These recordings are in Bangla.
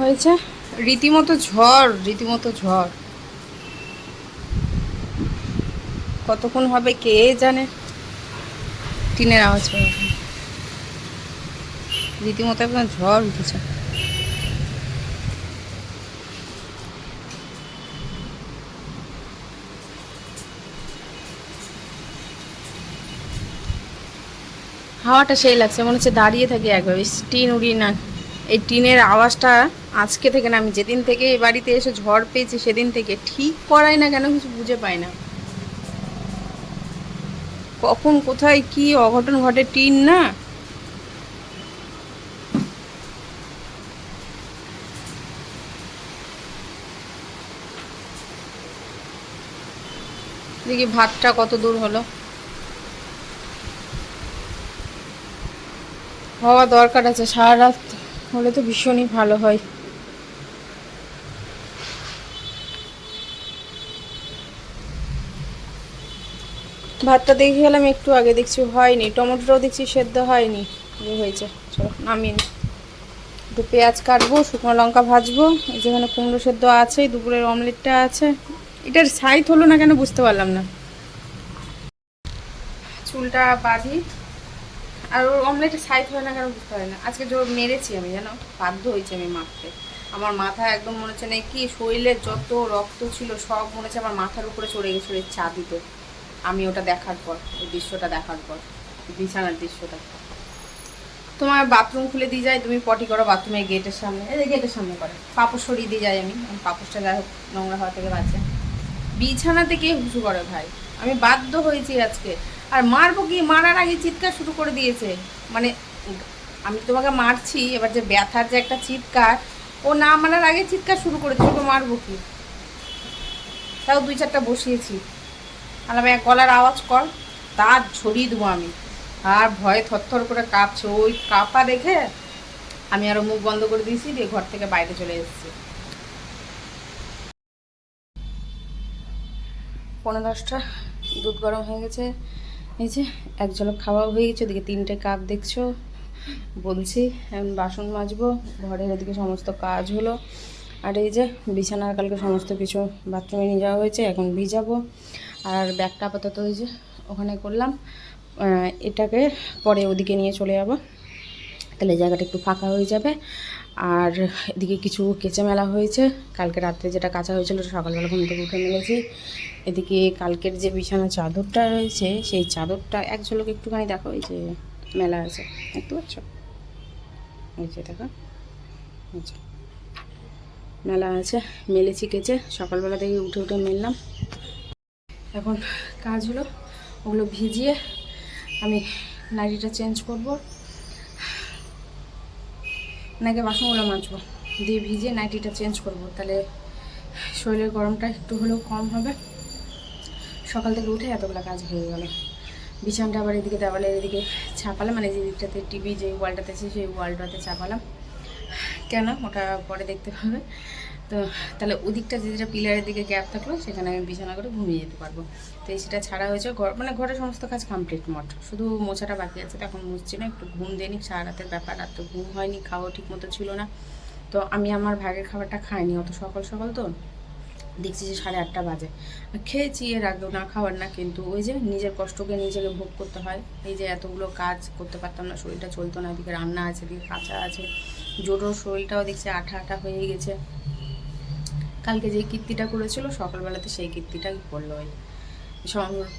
হয়েছে? রীতিমতো ঝড় রীতিমতো ঝড়। কতক্ষণ হবে কে জানে? টিনের আওয়াজ পাওয়া রীতিমতো একদম ঝড় উঠেছে। হাওয়াটা সেই লাগছে, মনে হচ্ছে দাঁড়িয়ে থাকি একবার। ওই টিন উড়িয়ে না এই টিনের আওয়াজটা আজকে থেকে না, আমি যেদিন থেকে এই বাড়িতে এসে ঝড় পেয়েছি সেদিন থেকে ঠিক করাই না কেন কিছু বুঝে পাই না। কখন, কোথায় কি অঘটন ঘটে টিন না? দেখি ভাতটা কত দূর হলো। হওয়া দরকার আছে, সারা রাত হলে তো ভীষণই ভালো হয়। ভাতটা দেখে গেলাম একটু আগে দেখছি হয়নি, টমেটোটাও দেখছি সেদ্ধ হয়নি এই হয়েছে। চলো নামিয়ে নিই। একটু পেঁয়াজ কাটবো, শুকনো লঙ্কা ভাজবো, এই যেখানে কুমড়ো সেদ্ধ আছে, দুপুরের অমলেটটা আছে। এটার সাইজ হলো না কেন বুঝতে পারলাম না। চুলটা বাঁধি আর ওর অমলেটের সাইজ হয় না কেন বুঝতে পারি না। আজকে জোর মেরেছি আমি, জানো? বাধ্য হয়েছি আমি মারতে। আমার মাথা একদম মনে হচ্ছে না কি শরীরের যত রক্ত ছিল সব মনে হচ্ছে আমার মাথার উপরে চড়ে গেছিল চা চাঁদিতে। আমি ওটা দেখার পর, ওই দৃশ্যটা দেখার পর, বিছানার দৃশ্যটা। তোমার বাথরুম খুলে দিয়ে যায় তুমি পটি করো বাথরুমের গেটের সামনে। এই গেটের সামনে করে। পাপড় সরিয়ে দিয়ে যাই আমি। আমি পাপড়টা যাই হোক, নোংরা হওয়া থেকে বাঁচে। বিছানাতে কে হুসু করে ভাই? আমি বাধ্য হয়েছি আজকে। আর মারবো কি? মারার আগে চিৎকার শুরু করে দিয়েছে। মানে আমি তোমাকে মারছি, এবার যে ব্যথার যে একটা চিৎকার, ও না মারার আগে চিৎকার শুরু করেছে ওকে মারবো কি? তাও দুই চারটা বসিয়েছি। আলাম, এক গলার আওয়াজ কর তার ছড়িয়ে দেবো আমি। আর ভয়ে থরথর করে কাঁপছে। ওই কাঁপা দেখে আমি আরও মুখ বন্ধ করে দিয়েছি, দিয়ে ঘর থেকে বাইরে চলে এসেছি। পনেরো দশটা, দুধ গরম হয়ে গেছে। এই যে এক ঝলক খাওয়া হয়ে গেছে, ওদিকে তিনটে কাপ দেখছ। বলছি, এখন বাসন মাজবো, ঘরের ওদিকে সমস্ত কাজ হলো। আর এই যে বিছানার কালকে সমস্ত কিছু বাথরুমে নিয়ে যাওয়া হয়েছে, এখন ভিজাবো। আর ব্যাগটা আপাতত ওই যে ওখানে করলাম। এটাকে পরে ওদিকে নিয়ে চলে যাব। তাহলে জায়গাটা একটু ফাঁকা হয়ে যাবে। আর এদিকে কিছু কেচে মেলা হয়েছে। কালকে রাত্রে যেটা কাঁচা হয়েছিল সকালবেলা ঘুম থেকে উঠে মেলেছি এদিকে কালকের যে বিছানা চাদরটা রয়েছে, সেই চাদরটা এক ঝলক একটুখানি দেখো, এই যে মেলা আছে, দেখতে পাচ্ছ? এই যে দেখো আচ্ছা মেলা আছে, মেলেছি কেচে, সকালবেলা থেকে উঠে উঠে মেললাম। এখন কাজ হলো, ওগুলো ভিজিয়ে আমি নাইটিটা চেঞ্জ করব। নাকি বাসনগুলো মাজবো? দিয়ে ভিজিয়ে নাইটিটা চেঞ্জ করব। তাহলে শরীরের গরমটা একটু হলেও কম হবে। সকাল থেকে উঠে এতগুলো কাজ হয়ে গেল। বিছানটা আবার এদিকে দেওয়ালের এদিকে ছাপালাম। মানে যে দিকটাতে টিভি যে ওয়ালটাতে আছে, সেই ওয়ালটাতে ছাপালাম। কেন? ওটা পরে দেখতে হবে। তো তাহলে ওদিকটা যেটা পিলারের দিকে গ্যাপ থাকল, সেখানে আমি বিছানা করে ঘুমিয়ে যেতে পারব। তো সেটা ছাড়া হয়েছে, ঘর মানে ঘরের সমস্ত কাজ কমপ্লিট মোট। শুধু মোছাটা বাকি আছে, তো এখন মুছছি না, একটু ঘুম দেয়নি সারা রাতের ব্যাপার রাত তো ঘুম হয়নি, খাওয়া ঠিক মতো ছিল না। তো আমি আমার ভাগের খাবারটা খাইনি, অত সকাল সকাল তো। দেখছি যে সাড়ে আটটা বাজে। খেয়েছি এর আগেও, না খাওয়ার না, কিন্তু ওই যে নিজের কষ্টকে নিজেকে ভোগ করতে হয়। এই যে এতগুলো কাজ করতে পারতাম না, শরীরটা চলতো না, এদিকে রান্না আছে, এদিকে কাঁচা আছে। জোটোর শরীরটাও দেখছি আঠা আঠা হয়ে গেছে। কালকে যে কীর্তিটা করেছিল, সকালবেলাতে সেই কীর্তিটাই করল ওই।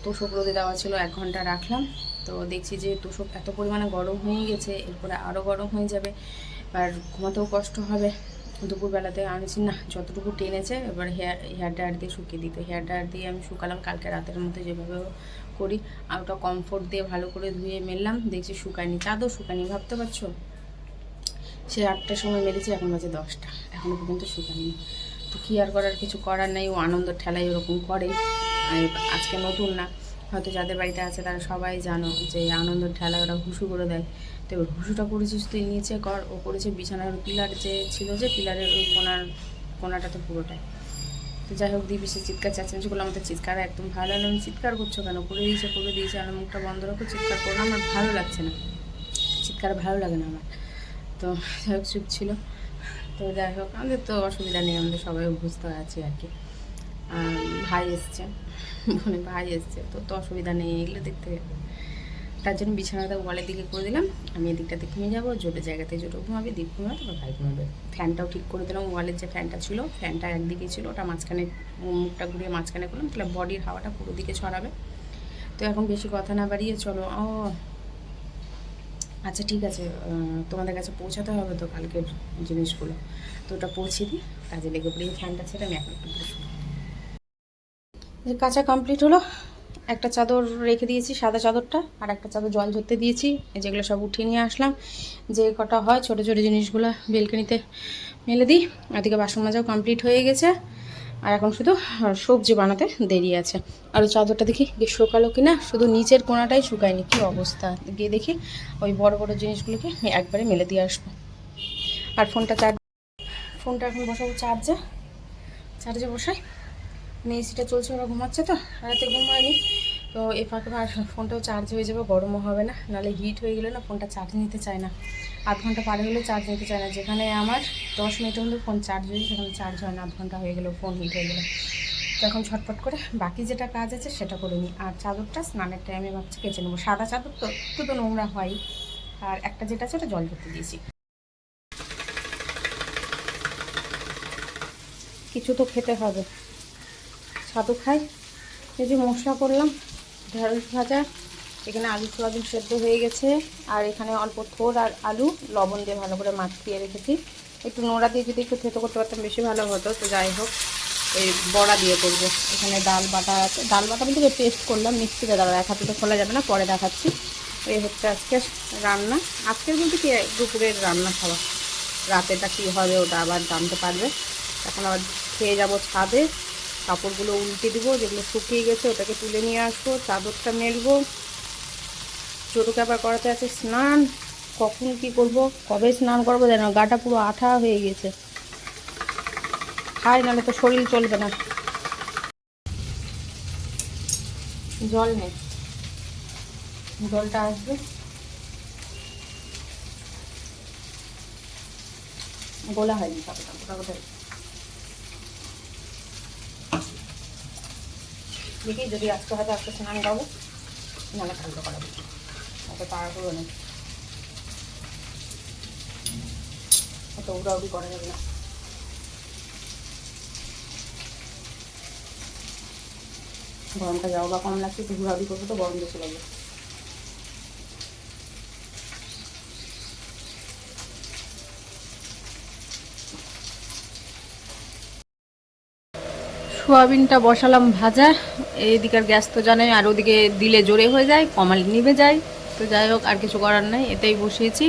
তোষক রোদে দেওয়া ছিল, এক ঘণ্টা রাখলাম। তো দেখছি যে তোষক এত পরিমাণে গরম হয়ে গেছে, এরপরে আরও গরম হয়ে যাবে, আর ঘুমাতেও কষ্ট হবে। দুপুরবেলাতে আনছি না, যতটুকু টেনেছে এবার হেয়ার হেয়ার ড্রায়ার দিয়ে শুকিয়ে দিতে। হেয়ার ড্রায়ার দিয়ে আমি শুকালাম, কালকে রাতের মধ্যে যেভাবে করি, আর ওটা কমফোর্ট দিয়ে ভালো করে ধুয়ে মেললাম। দেখছি শুকায়নি। চাদর শুকায়নি, ভাবতে পারছ? সে আটটার সময় মেরেছি এখন বাজে দশটা। এখনও পর্যন্ত শুকায়নি। তো কী আর করার, কিছু করার নেই, ও আনন্দ ঠেলায় ওরকম করে। আজকে নতুন না, হয়তো যাদের বাড়িতে আছে তারা সবাই জানো যে আনন্দ ঠেলায় ওরা হুসু করে দেয়। তো এবার হুসুটা করেছিস তুই নিচে কর, ও করেছে বিছানার পিলার যে ছিল যে, পিলারের ওই কোনার কোনাটাতে পুরোটাই। তো যাই হোক, দিবি সে চিৎকার, চেঁচামেচি করল, আমাদের চিৎকার একদম ভালো লাগল আমি চিৎকার করছ কেন? করে দিয়েছে করে দিয়েছে আমার মুখটা বন্ধ রাখো, চিৎকার করো আমার ভালো লাগছে না। চিৎকার ভালো লাগে না আমার। তো যাই হোক, চুপ ছিল। তো যাই হোক, আমাদের তো অসুবিধা নেই, আমাদের সবাই অভ্যস্ত আছি আর কি। ভাই এসছে মানে ভাই এসছে, তো তো অসুবিধা নেই, এগুলো দেখতে। তার জন্য বিছানাটা ওয়ালের দিকে করে দিলাম, আমি এদিকটাতে ঘুমিয়ে যাব জোটের জায়গাতে জোটো ঘুমাবে, দীপ ঘুমাবে, তারপর ভাই ঘুমাবে। ফ্যানটাও ঠিক করে দিলাম, ওয়ালের যে ফ্যানটা ছিল, ফ্যানটা একদিকে ছিল, ওটা মাঝখানে, মুখটা ঘুরিয়ে মাঝখানে করলাম, তাহলে বডির হাওয়াটা পুরো দিকে ছড়াবে। তো এখন বেশি কথা না বাড়িয়ে চলো, ও আচ্ছা ঠিক আছে তোমাদের কাছে পৌঁছাতে হবে তো কালকের জিনিসগুলো। তো ওটা পৌঁছে দিই, কাজে লেগে পড়ি। এই ফ্যানটা ছেড়ে আমি এখন একটু বসবো কাঁচা কমপ্লিট হলো। একটা চাদর রেখে দিয়েছি, সাদা চাদরটা, আর একটা চাদর জল ধরতে দিয়েছি। যেগুলো সব উঠিয়ে নিয়ে আসলাম। যে কটা হয়, ছোটো ছোটো জিনিসগুলো বেলকনিতে মেলে দিই। এদিকে বাসন মাজাও কমপ্লিট হয়ে গেছে। আর এখন শুধু সবজি বানাতে দেরি আছে। আর চাদরটা দেখি শুকালো কিনা, শুধু নিচের কোনাটাই শুকায়নি, কী অবস্থা? গিয়ে দেখি ওই বড় বড় জিনিসগুলোকে একবারে মেলে দিয়ে আসব। আর ফোনটা চার্জ, ফোনটা এখন বসাবো চার্জে। চার্জে বসাই। মানে এসিটা চলছে, ওরা ঘুমাচ্ছে তো, রাতে ঘুম হয়নি তো এ ফাঁকে আর ফোনটাও চার্জ হয়ে যাবে, গরমও হবে না। নাহলে হিট হয়ে গেলে না, ফোনটা চার্জ নিতে চায় না। আধ ঘণ্টা পার হলে চার্জ নিতে চায় না। যেখানে আমার দশ মিনিট মধ্যে ফোন চার্জ হয়েছে, সেখানে চার্জ হয় না, আধ ঘণ্টা হয়ে গেলেও ফোন হিট হয়ে গেলে। তো এখন ছটফট করে বাকি যেটা কাজ আছে সেটা করে নিই। আর চাদরটা স্নানের টাইমে ভাবছি কেচে নেব। সাদা চাদর তো একটু তো নোংরা হয়। আর একটা যেটা আছে ওটা জল করতে দিয়েছি। কিছু তো খেতে হবে। ছাতু খাই। এই যে মশলা করলাম, ঢেঁড়স ভাজা এখানে আলু সোয়াবিন সেদ্ধ হয়ে গেছে। আর এখানে অল্প থোর আর আলু, লবণ দিয়ে ভালো করে মাখিয়ে রেখেছি। একটু নোড়া দিয়ে যদি একটু থেতো করতে পারতাম বেশি ভালো হতো। তো যাই হোক, এই বড়া দিয়ে করব। এখানে ডাল বাটা আছে। ডাল বাটা বলতে পেস্ট করলাম মিক্সিতে দাঁড়া এক হাতে তো খোলা যাবে না, পরে দেখাচ্ছি। এই হচ্ছে আজকে রান্না। আজকের বলতে কি, দুপুরের রান্না খাওয়া। রাতেটা কী হবে, ওটা আবার জানতে পারবে। এখন আবার খেয়ে যাব ছাদে। কাপড়গুলো উল্টে দিব, যেগুলো শুকিয়ে গেছে, ওটাকে তুলে নিয়ে আসব। চাদরটা মেলবো। ছোটোকে আবার করাতে আছে। স্নান, কখন কি করব, কবে স্নান করব জানো গাটা পুরো আঠা হয়ে গেছে। খাই নাহলে তো শরীর চলবে না। জল নেই জলটা আসবে। গোলা হয়নি দেখি যদি আজকে হয়তো আজকে স্নান গাবো নাহলে কালকে করাবো। অত তাড়াহুড়ো নেই অত উড়াউড়ি করা যাবে না। গরমটা যাও বা কম লাগছে, একটু ঘোরাঘুরি করব তো, গরম বেশি লাগবে সোয়াবিনটা বসালাম ভাজা, এইদিকার গ্যাস তো জানে আর ওদিকে দিলে জোরে হয়ে যায়, কমালে নিভে যায়। তো যাই হোক, আর কিছু করার নাই এটাই বসিয়েছি।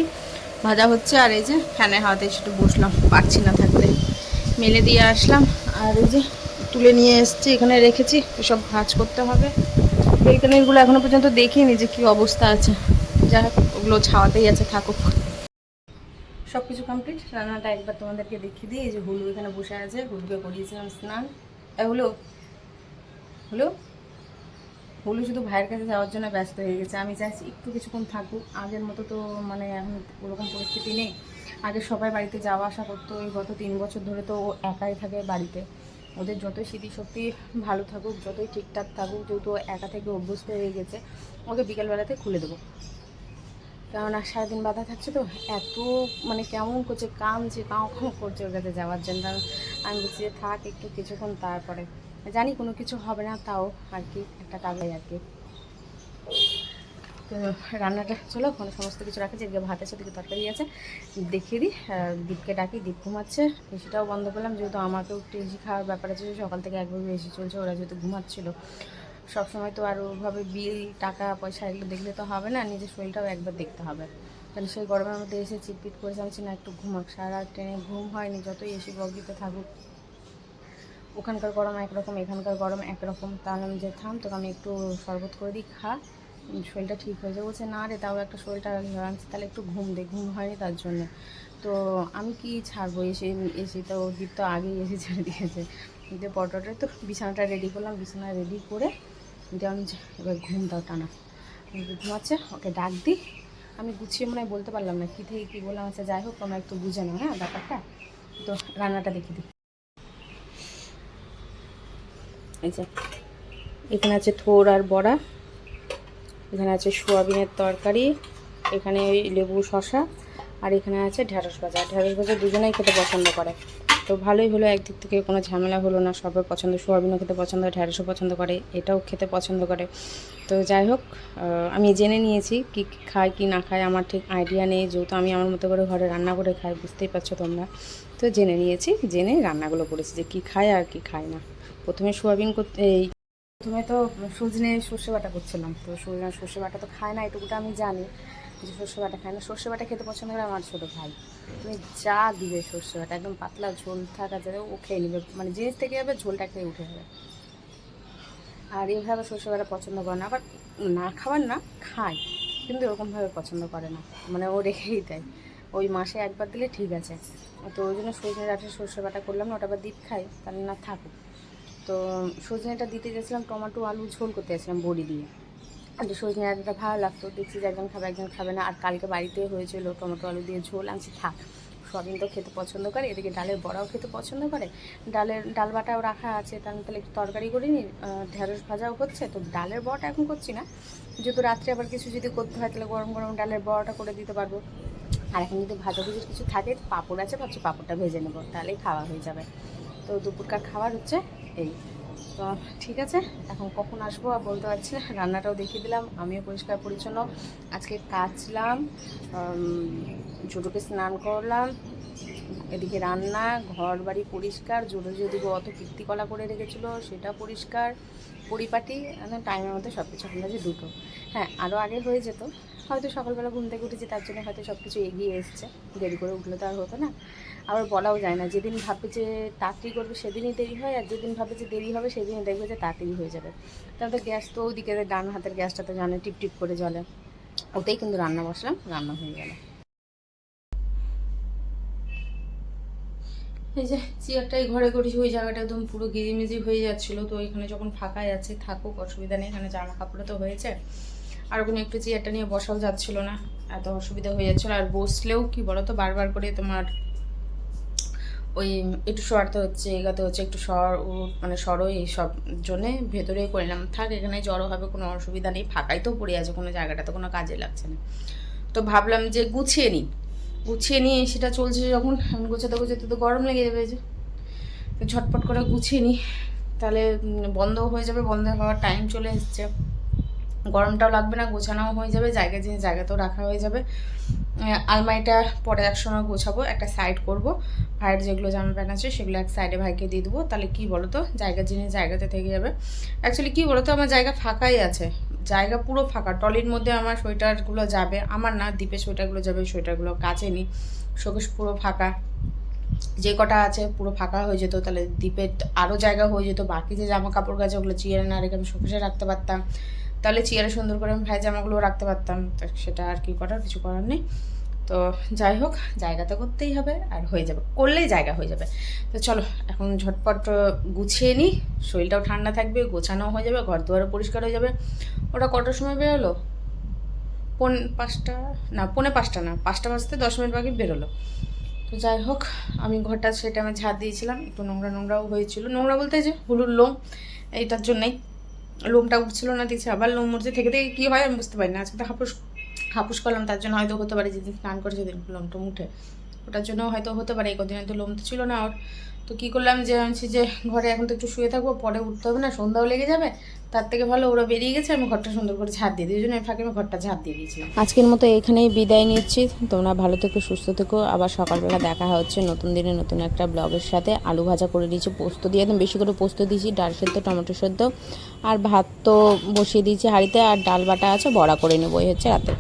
ভাজা হচ্ছে, আর এই যে ফ্যানের হাওয়াতে একটু বসলাম, পারছি না থাকতে। মেলে দিয়ে আসলাম, আর এই যে তুলে নিয়ে এসছি, এখানে রেখেছি সব ভাজ করতে হবে। বেলকানিগুলো এখনও পর্যন্ত দেখিনি যে কী অবস্থা আছে। হোক, ওগুলো ছাওয়াতেই আছে, থাকুক। সব কিছু কমপ্লিট রান্নাটা একবার তোমাদেরকে দেখিয়ে দিই। এই যে হুলু এখানে বসে আছে, হুলুকে করিয়েছিলাম স্নান। হলো। হলো? হুলু শুধু ভাইয়ের কাছে যাওয়ার জন্য ব্যস্ত হয়ে গেছে। আমি চাইছি একটু কিছুক্ষণ থাকুক। আগের মতো তো মানে এখন ওরকম পরিস্থিতি নেই। আগে সবাই বাড়িতে যাওয়া আসা করতো। এই গত তিন বছর ধরে তো ও একাই থাকে বাড়িতে। ওদের যতই স্মৃতিশক্তি ভালো থাকুক, যতই ঠিকঠাক থাকুক, যেহেতু একা থেকে অভ্যস্ত হয়ে গেছে, ওকে বিকেলবেলাতে খুলে দেবো। কেননা সারাদিন বাধা থাকছে তো, এত মানে কেমন করছে কাম যে কাউ কাউ করছে ওর কাছে যাওয়ার জন্য। আমি বলছি যে থাক, একটু কিছুক্ষণ তারপরে। জানি কোনো কিছু হবে না, তাও আর কি, একটা কাজে আর কি। তো রান্নাটা, চলো, ওখানে সমস্ত কিছু রাখা যেদিকে ভাতের সাথে তরকারি আছে। দেখিয়ে দিই দীপকে ডাকি, দীপ ঘুমাচ্ছে। এসিটাও বন্ধ করলাম, যেহেতু আমাকেও একটু এসি খাওয়ার ব্যাপার আছে সকাল থেকে একবার এসি চলছে, ওরা যেহেতু ঘুমাচ্ছিল। সবসময় তো আর ওভাবে বিল, টাকা, পয়সা এগুলো দেখলে তো হবে না, নিজের শরীরটাও একবার দেখতে হবে। তাহলে সেই গরমের মধ্যে এসে চিটপিট করে যাচ্ছি না, একটু ঘুমাক সারা ট্রেনে ঘুম হয়নি, যতই এসি বগিতে থাকুক। ওখানকার গরম একরকম, এখানকার গরম একরকম। তাহলে আমি যে থাম, তোকে আমি একটু শরবত করে দিই, খা। শরীরটা ঠিক হয়ে যাবে। বলছে, না রে, তাও একটা শরীরটা আনছি, তাহলে একটু ঘুম দে। ঘুম হয়নি তার জন্য। তো আমি কি ছাড়বো? এসে এসে তো দীপ তো আগেই এসে ছেড়ে দিয়েছে। দিয়ে পটোটা তো বিছানাটা রেডি করলাম, বিছানা রেডি করে দিয়ে আমি এবার ঘুম দাও টানা। ঘুমাচ্ছে ওকে ডাক দিই আমি গুছিয়ে মনে হয় বলতে পারলাম না, কী থেকে কী বললাম আচ্ছা যাই হোক, তোমরা একটু বুঝে নাও হ্যাঁ ব্যাপারটা? তো রান্নাটা দেখিয়ে দিই। যে, এখানে আছে থোর আর বড়া, এখানে আছে সোয়াবিনের তরকারি, এখানে ওই লেবু শশা আর এখানে আছে ঢ্যাঁড়স ভাজা। ঢ্যাঁড়স ভাজা দুজনেই খেতে পছন্দ করে। তো ভালোই হলো, একদিক থেকে কোনো ঝামেলা হলো না, সবার পছন্দ, সোয়াবিনও খেতে পছন্দ ঢ্যাঁড়সও পছন্দ করে, এটাও খেতে পছন্দ করে। তো যাই হোক আমি জেনে নিয়েছি কী খায় কি না খায় আমার ঠিক আইডিয়া নেই, যেহেতু আমি আমার মতো করে ঘরে রান্না করে খাই, বুঝতেই পারছ তোমরা। তো জেনে নিয়েছি, জেনে রান্নাগুলো করেছি যে কী খায় আর কি খায় না। প্রথমে সোয়াবিন করতে এই প্রথমে তো সজনে সর্ষে বাটা করছিলাম। তো সর্ষে বাটা তো খায় না, এটুকুটা আমি জানি। যে সর্ষে বাটা খায় না। সর্ষে বাটা খেতে পছন্দ করে আমার ছোটো ভাই। তুমি যা দিবে সর্ষে বাটা, একদম পাতলা ঝোল থাকা যাবে, ও খেয়ে নেবে। মানে জিনিস থেকে যাবে ঝোলটা খেয়ে উঠে যাবে। আর এইভাবে সর্ষে বাটা পছন্দ করে না। আবার না খাবার না, খায়। কিন্তু এরকমভাবে পছন্দ করে না। মানে ও রেখেই দেয়। ওই মাসে একবার দিলে ঠিক আছে। তো ওই জন্য সজনে ডাঁটের সর্ষে বাটা করলাম না, ওটা আবার দ্বীপ খাই তাহলে না থাকুক। তো সজনেটা দিতে গেছিলাম, টমেটো, আলু ঝোল করতে গেছিলাম বড়ি দিয়ে। কিন্তু সজনে ডাঁটাটা ভালো লাগতো, দেখছি যে একজন খাবে একজন খাবে না। আর কালকে বাড়িতে হয়েছিল টমেটো, আলু দিয়ে ঝোল আনছি থাক, সয়াবিন তো খেতে পছন্দ করে, এদিকে ডালের বড়াও খেতে পছন্দ করে। ডালের, ডাল বাটাও রাখা আছে তাহলে তাহলে একটু তরকারি করে নিই ঢেঁড়স ভাজাও হচ্ছে। তো ডালের বড়াটা এখন করছি না, যেহেতু রাত্রে আবার কিছু যদি করতে হয়, তাহলে গরম গরম ডালের বড়াটা করে দিতে পারব। আর এখন যদি ভাজা ভাজাভুজির কিছু থাকে, পাঁপড় আছে, ভাবছি পাঁপড়টা ভেজে নেব, তাহলেই খাওয়া হয়ে যাবে। তো দুপুরকার খাবার হচ্ছে এই, তো ঠিক আছে, এখন কখন আসব আর বলতে পারছি না, রান্নাটাও দেখিয়ে দিলাম, আমিও পরিষ্কার পরিচ্ছন্ন। আজকে কাচলাম ছোটোকে স্নান করলাম, এদিকে রান্না ঘর বাড়ি পরিষ্কার জোরে যদি অত কীর্তিকলা করে রেখেছিলো, সেটা পরিষ্কার, পরিপাটি টাইমের মধ্যে সব কিছু হয়ে দুটো হ্যাঁ আরও আগে হয়ে যেত হয়তো সকালবেলা ঘুম থেকে উঠেছি, তার জন্য হয়তো সব কিছু এগিয়ে এসছে। দেরি করে উঠলে তো আর হতো না। আবার বলাও যায় না, যেদিন ভাববে যে তাড়াতাড়ি করবে সেদিনই দেরি হয়, আর যেদিন ভাবে যে দেরি হবে সেদিনই দেখবে যে তাড়াতাড়ি হয়ে যাবে। তাহলে গ্যাস তো ওইদিকে ডান হাতের গ্যাসটা তো জানে, টিপ টিপ করে জ্বলে। ওতেই কিন্তু রান্না বসলাম, রান্না হয়ে গেল। এই যে চেয়ারটাই ঘরে করেছি, ওই জায়গাটা একদম পুরো গিজিমিজি হয়ে যাচ্ছিল। তো এখানে যখন ফাঁকাই আছে, থাকুক, অসুবিধা নেই। এখানে জামা কাপড় তো হয়েছে। আর কোনো একটু চেয়ারটা নিয়ে বসাও যাচ্ছিল না। এত অসুবিধা হয়ে যাচ্ছিল। আর বসলেও কি বলো তো বারবার করে তোমার ওই একটু সরাতে হচ্ছে, এগাতে হচ্ছে, একটু সর মানে সরো এইসব জন্যে ভেতরেই করলাম। থাক, এখানে জড়ো হবে, কোনো অসুবিধা নেই। ফাঁকাই তো পড়ে আছে কোনো জায়গাটা তো কোনো কাজে লাগছে না। তো ভাবলাম যে গুছিয়ে নিই। গুছিয়ে নিয়ে সেটা চলছে যখন গোছাতে গোছাতে তো গরম লেগে যাবে যে। ঝটপট করে গুছিয়ে নিই। তাহলে বন্ধ হয়ে যাবে, বন্ধ হওয়ার টাইম চলে এসছে। গরমটাও লাগবে না, গোছানোও হয়ে যাবে, জায়গা জিনিস জায়গাতেও রাখা হয়ে যাবে। আলমারিটা পরে এক সময় গোছাবো, একটা সাইড করব। ভাইয়ের যেগুলো জামা প্যান্ট আছে সেগুলো এক সাইডে ভাইকে দিয়ে দেবো। তাহলে কি বলো তো জায়গা জিনিস জায়গাতে থেকে যাবে। অ্যাকচুয়ালি কী বলো তো আমার জায়গা ফাঁকাই আছে। জায়গা পুরো ফাঁকা, টলির মধ্যে আমার সোয়েটারগুলো যাবে, আমার না দ্বীপের সোয়েটারগুলো যাবে, সোয়েটারগুলো কাছে নি শোকেশ পুরো ফাঁকা। যে কটা আছে পুরো ফাঁকা হয়ে যেত, তাহলে দ্বীপের আরও জায়গা হয়ে যেত। বাকি যে জামা কাপড় গাছে, ওগুলো চেয়ারে না রেখে আমি শোকেশে রাখতে পারতাম। তাহলে চেয়ারে সুন্দর করে আমি ভাই জামাগুলো রাখতে পারতাম। তো সেটা আর কি করার? কিছু করার নেই। তো যাই হোক, জায়গা তো করতেই হবে আর হয়ে যাবে। করলেই জায়গা হয়ে যাবে। তো চলো, এখন ঝটপট গুছিয়ে নিই শরীরটাও ঠান্ডা থাকবে গোছানো হয়ে যাবে ঘর দুয়ারও পরিষ্কার হয়ে যাবে। ওটা কটার সময় বেরোলো? পন পাঁচটা, না, পৌনে পাঁচটা না, পাঁচটা বাজতে দশ মিনিট বাকি বেরোলো। তো যাই হোক, আমি ঘরটা সেটা আমি ঝাড় দিয়েছিলাম। একটু নোংরা নোংরাও হয়েছিল। নোংরা বলতে যে হলুদ লোম, এইটার জন্যই। লোমটা উঠছিল না দেখছি আবার লোম উঠছে থেকে থেকে কী হয় আমি বুঝতে পারি না। আজকে হাপুস হাপুস করলাম, তার জন্য হয়তো হতে পারে যেদিন স্নান করে, সেদিন লোম টোম উঠে ওটার জন্য হয়তো হতে পারে, এই কদিনে তো লোম তো ছিল না ওর। তো কী করলাম যে আনছি যে ঘরে এখন তো একটু শুয়ে থাকব, পরে উঠতে হবে না, সন্ধ্যাও লেগে যাবে। তার থেকে ভালো ওরা বেরিয়ে গেছে, আমি ঘরটা সুন্দর করে ঝাড় দিয়ে দিই, ওই জন্য আমি ফাঁকে আমি ঘরটা ঝাড় দিয়ে দিয়েছি। আজকের মতো এখানেই বিদায় নিচ্ছি। তোমরা ভালো থেকো, সুস্থ থেকো। আবার সকালবেলা দেখা হচ্ছে নতুন দিনে নতুন একটা ব্লগের সাথে। আলু ভাজা করে দিয়েছি, পোস্ত দিয়ে একদম বেশি করে পোস্ত দিয়েছি, ডাল সেদ্ধ, টমেটো সেদ্ধ। আর ভাত তো বসিয়ে দিয়েছি হাঁড়িতে, আর ডাল বাটা আছে, বড়া করে নেব, এই হচ্ছে রাতের